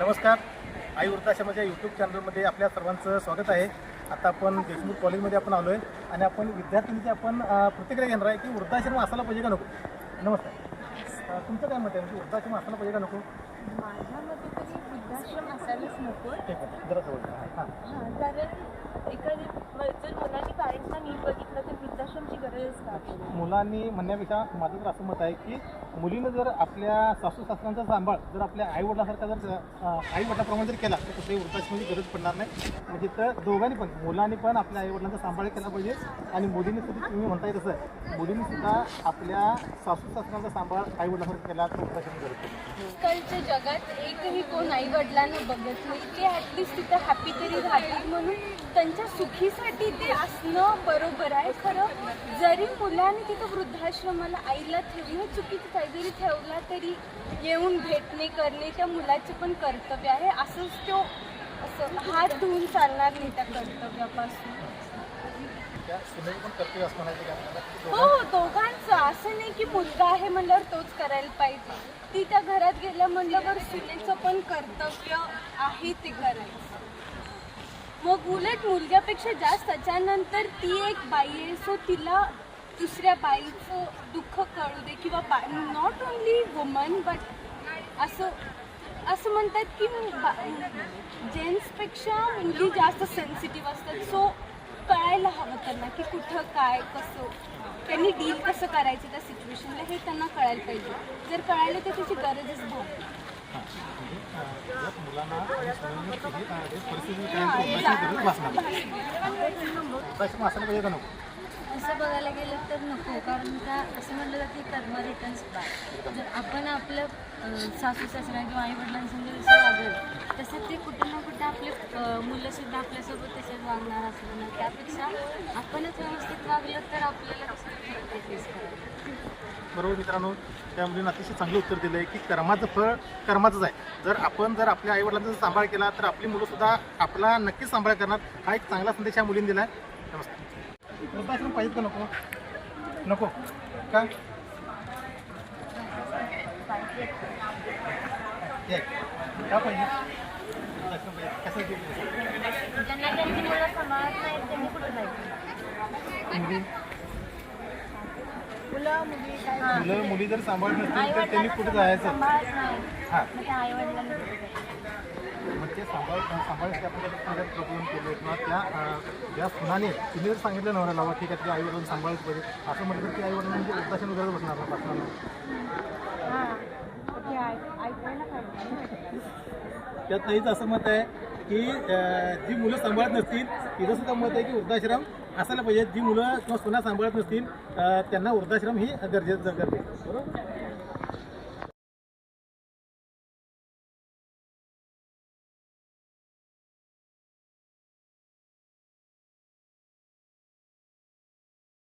नमस्कार. आई वृद्धाश्रमाच्या यूट्यूब चॅनलमध्ये आपल्या सर्वांचं स्वागत आहे. आता आपण देशमुख कॉलेजमध्ये आपण आलो आहे आणि आपण विद्यार्थ्यांची आपण प्रतिक्रिया घेणार आहे की वृद्धाश्रम असायला पाहिजे का नको? नमस्कार. तुमचं काय मत आहे? म्हणजे वृद्धाश्रम असायला पाहिजे का नको? माझ्या मते तरी वृद्धाश्रम असायलाच नको. ठीक आहे. जरा जवळ. घ्या. हां कारण एखादी जर मुलांनी पॅरेंट्सना नीट बघितलं तर वृद्धाश्रमची पडेल? मुलांनी म्हणण्यापेक्षा माझं तर असं मत आहे की मुलीनं जर आपल्या सासू सासऱ्यांचा सांभाळ जर आपल्या आईवडिलासारखा जर आई वडिलाप्रमाणे जर केला तर कुठेही वृद्धाश्रमाची गरज पडणार नाही. म्हणजे तर दोघांनी पण मुलांनी पण आपल्या आईवडिलांचा सांभाळ केला पाहिजे आणि मुलींनी सुद्धा तुम्ही म्हणताय तसं मुलींनी सुद्धा आपल्या सासू सासऱ्यांचा सांभाळ आईवडिलासारखा केला तर वृद्धाश्रम गरज आजकालच्या जगात एकही कोण आई वडिलांना बघत नाही ते ॲटलिस्ट तिथं हॅपी तरी राहतील म्हणून त्यांच्या सुखीसाठी ते असणं बरोबर आहे खरं. जरी मुलाने तिथं वृद्धाश्रमाला आईला ठेवणं चुकीचं आहे जरी ठेवला तरी येऊन भेटणे करणे त्या मुलाचे पण कर्तव्य आहे. असंच तो असं हात धुवून चालणार नाही त्या कर्तव्यापासून. हो हो दोघांचं. असं नाही की मुलगा आहे म्हणल्यावर तोच करायला पाहिजे. ती त्या घरात गेल्या म्हणल्यावर सुनेचं पण कर्तव्य आहे ते करायचं. मग उलट मुलग्यापेक्षा जास्त त्याच्यानंतर ती एक बाई आहे सो तिला दुसऱ्या बाईचं दुःख कळू दे किंवा बा नॉट ओन्ली वुमन बट असं असं म्हणतात की जेंट्सपेक्षा मुलगी जास्त सेन्सिटिव्ह असतात. सो कळायला हवं त्यांना की कुठं काय कसं त्यांनी डील कसं करायचं त्या सिच्युएशनला हे त्यांना कळायला पाहिजे. जर कळायला तर त्याची गरजच भाव असं बघायला गेलं तर नको कारण का असं म्हणलं जाते कर्म रिटर्न्स बॅक जर आपण आपलं सासू सासऱ्या किंवा आई वडिलांसमोर आपले मुलंसुद्धा आपल्यासोबत तसेच वागणार असलं ना त्यापेक्षा आपणच व्यवस्थित वागलं तर आपल्याला फेस बरोबर मित्रांनो त्या मुलीनं अतिशय चांगलं उत्तर दिलं आहे की कर्माचं फळ कर्माचंच आहे. जर आपण जर आपल्या आईवडिलांचा जर सांभाळ केला तर आपली मुलंसुद्धा आपला नक्कीच सांभाळ करणार. हा एक चांगला संदेश या मुलीने दिला आहे नमस्कार. वृद्धाश्रम पाहिजे का नको? नको. का? हे, का पाहिजे वृद्धाश्रम पाहिजे कसं ते- ज्यांना त्यांची मुलं सांभाळत मुली? जर सांभाळत नसतील तर त्यांनी कुठे जायचं? सांभाळत हां. मग ते सांभाळ सांभाळायचे आपण त्याच्यात प्रबोधन केलं किंवा त्या ज्या सुनाने तिने जर सांगितलं नवऱ्याला लावा ठीक आहे ते आई वडील सांभाळायचं पाहिजे असं म्हटलं तर ती आई वडिलांना म्हणजे वृद्धाश्रम गरज बसणार. ऐकायला पाहिजे त्यात नाहीच असं मत आहे. की जी मुलं सांभाळत नसतील तिथं सुद्धा मत आहे की वृद्धाश्रम असायला पाहिजे. जी मुलं किंवा सुना सांभाळत नसतील त्यांना वृद्धाश्रम ही गरजेचं करते बरोबर?